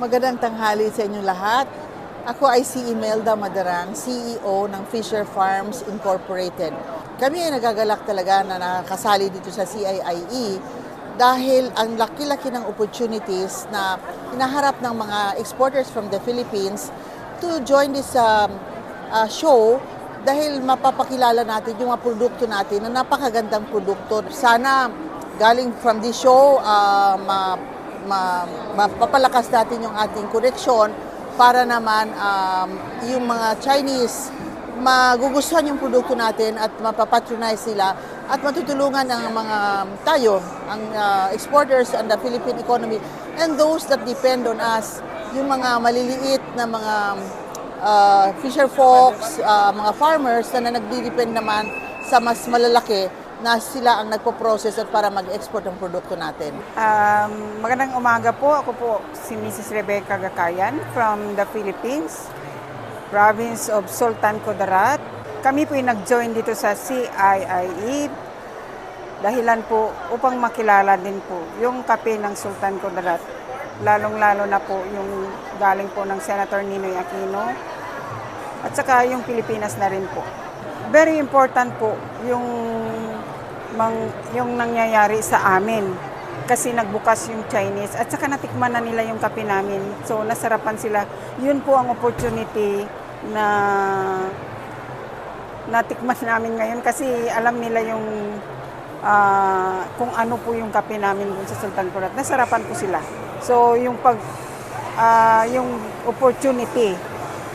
Magandang tanghali sa inyong lahat. Ako ay si Imelda Madarang, CEO ng Fisher Farms Incorporated. Kami ay nagagalak talaga na nakasali dito sa CIIE dahil ang laki-laki ng opportunities na hinaharap ng mga exporters from the Philippines to join this um, uh, show dahil mapapakilala natin yung mga produkto natin na napakagandang produkto. Sana galing from this show, uh, ma, ma, mapapalakas natin yung ating koneksyon para naman um, yung mga Chinese magugustuhan yung produkto natin at mapapatronize sila at matutulungan ng mga tayo, ang uh, exporters and the Philippine economy and those that depend on us, yung mga maliliit na mga uh, fisher folks, uh, mga farmers na nagdi-depend naman sa mas malalaki na sila ang nagpo-process at para mag-export ng produkto natin. Um, magandang umaga po. Ako po si Mrs. Rebecca Gakayan from the Philippines, province of Sultan Kudarat. Kami po nag-join dito sa CIIE dahilan po upang makilala din po yung kape ng Sultan Kudarat. Lalong-lalo na po yung galing po ng Senator Ninoy Aquino at saka yung Pilipinas na rin po. Very important po yung mang, yung nangyayari sa amin kasi nagbukas yung Chinese at saka natikman na nila yung kape namin. So nasarapan sila. Yun po ang opportunity na natikman namin ngayon kasi alam nila yung ah, kung ano po yung kape namin dun sa Sultan Kudarat. Nasarapan po sila. So yung pag ah, yung opportunity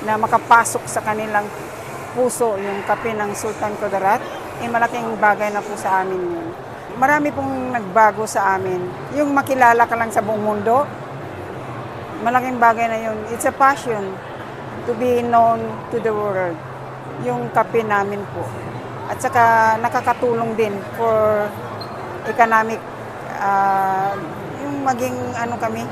na makapasok sa kanilang puso yung kape ng Sultan Kudarat, eh malaking bagay na po sa amin yun. Marami pong nagbago sa amin. Yung makilala ka lang sa buong mundo, malaking bagay na yun. It's a passion to be known to the world. Yung kape namin po. At saka nakakatulong din for economic, ah, yung maging ano kami,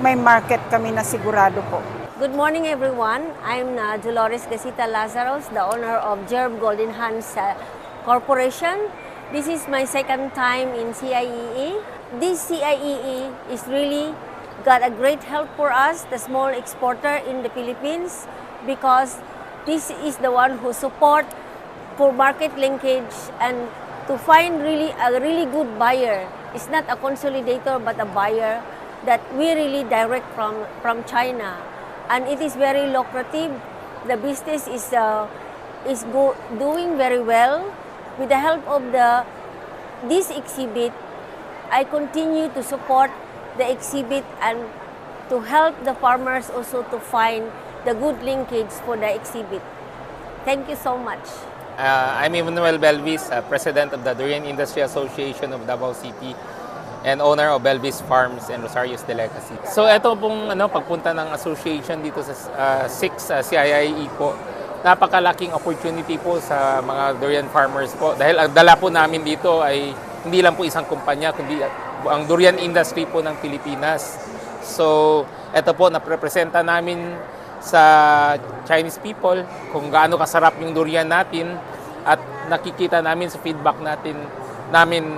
may market kami na sigurado po. Good morning, everyone. I'm uh, Dolores Gasita Lazarus, the owner of Gerb Golden Hands uh, Corporation. This is my second time in CIEE. This CIEE is really got a great help for us, the small exporter in the Philippines, because this is the one who support for market linkage and to find really a really good buyer. It's not a consolidator but a buyer that we really direct from from China, and it is very lucrative. The business is uh, is go, doing very well. With the help of the this exhibit, I continue to support the exhibit and to help the farmers also to find the good linkage for the exhibit. Thank you so much. Uh, I'm Emmanuel Belvis, uh, President of the Durian Industry Association of Davao City and owner of Belvis Farms and Rosarios Delicacy. So ito pong ano, pagpunta ng association dito sa uh, 6 uh, CIIE po, napakalaking opportunity po sa mga durian farmers po. Dahil ang dala po namin dito ay hindi lang po isang kumpanya, kundi ang durian industry po ng Pilipinas. So ito po, naprepresenta namin sa Chinese people kung gaano kasarap yung durian natin at nakikita namin sa feedback natin namin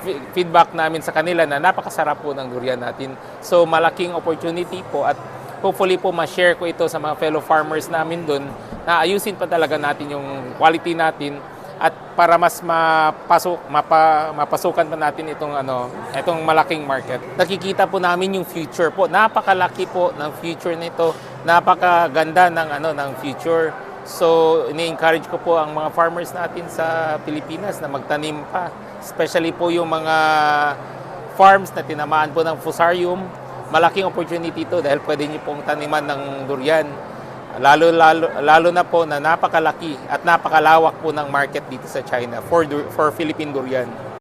fi- feedback namin sa kanila na napakasarap po ng durian natin. So malaking opportunity po at hopefully po ma-share ko ito sa mga fellow farmers namin doon na ayusin pa talaga natin yung quality natin at para mas mapasok mapa, mapasukan pa natin itong ano itong malaking market. Nakikita po namin yung future po. Napakalaki po ng future nito. Napakaganda ng ano ng future. So, ini-encourage ko po ang mga farmers natin sa Pilipinas na magtanim pa. Especially po yung mga farms na tinamaan po ng fusarium. Malaking opportunity ito dahil pwede niyo pong taniman ng durian. Lalo, lalo, lalo na po na napakalaki at napakalawak po ng market dito sa China for, for Philippine durian.